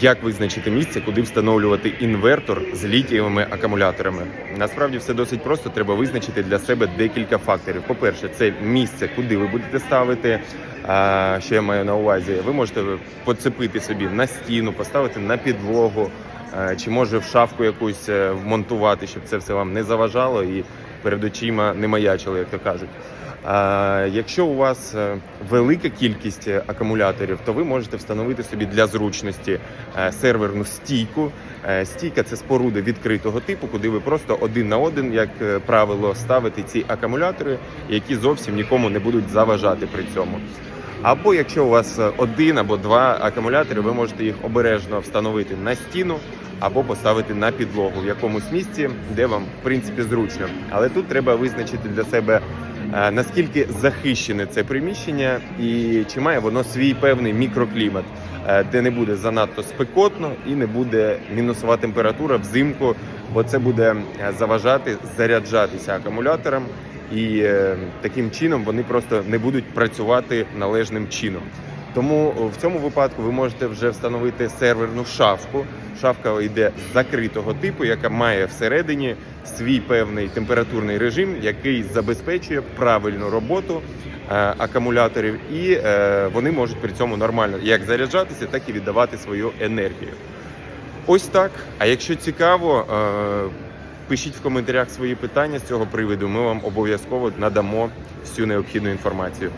Як визначити місце, куди встановлювати інвертор з літієвими акумуляторами? Насправді все досить просто. Треба визначити для себе декілька факторів. По-перше, це місце, куди ви будете ставити. Що я маю на увазі? Ви можете поцепити собі на стіну, поставити на підлогу, чи може в шафку якусь е, вмонтувати, щоб це все вам не заважало і перед очима не маячили, як то кажуть. А, якщо у вас е, велика кількість е, акумуляторів, то ви можете встановити собі для зручності е, серверну стійку. Стійка це споруда відкритого типу, куди ви просто один на один, як правило, ставите ці акумулятори, які зовсім нікому не будуть заважати при цьому. Або якщо у вас е, один або два акумулятори, ви можете їх обережно встановити на стіну або поставити на підлогу в якомусь місці, де вам в принципі зручно. Але тут треба визначити для себе е, наскільки захищене це приміщення, і чи має воно свій певний мікроклімат, де не буде занадто спекотно і не буде мінусова температура взимку, бо це буде е, заважати заряджатися акумуляторам, і е, таким чином вони просто не будуть працювати належним чином. Тому в цьому випадку ви можете вже встановити серверну шафку. Шафка йде закритого типу, яка має всередині свій певний температурний режим, який забезпечує правильну роботу е, акумуляторів, і е, вони можуть при цьому нормально як заряджатися, так і віддавати свою енергію. Ось так. А якщо цікаво, е, пишіть в коментарях свої питання з цього приводу. Ми вам обов'язково надамо всю необхідну інформацію.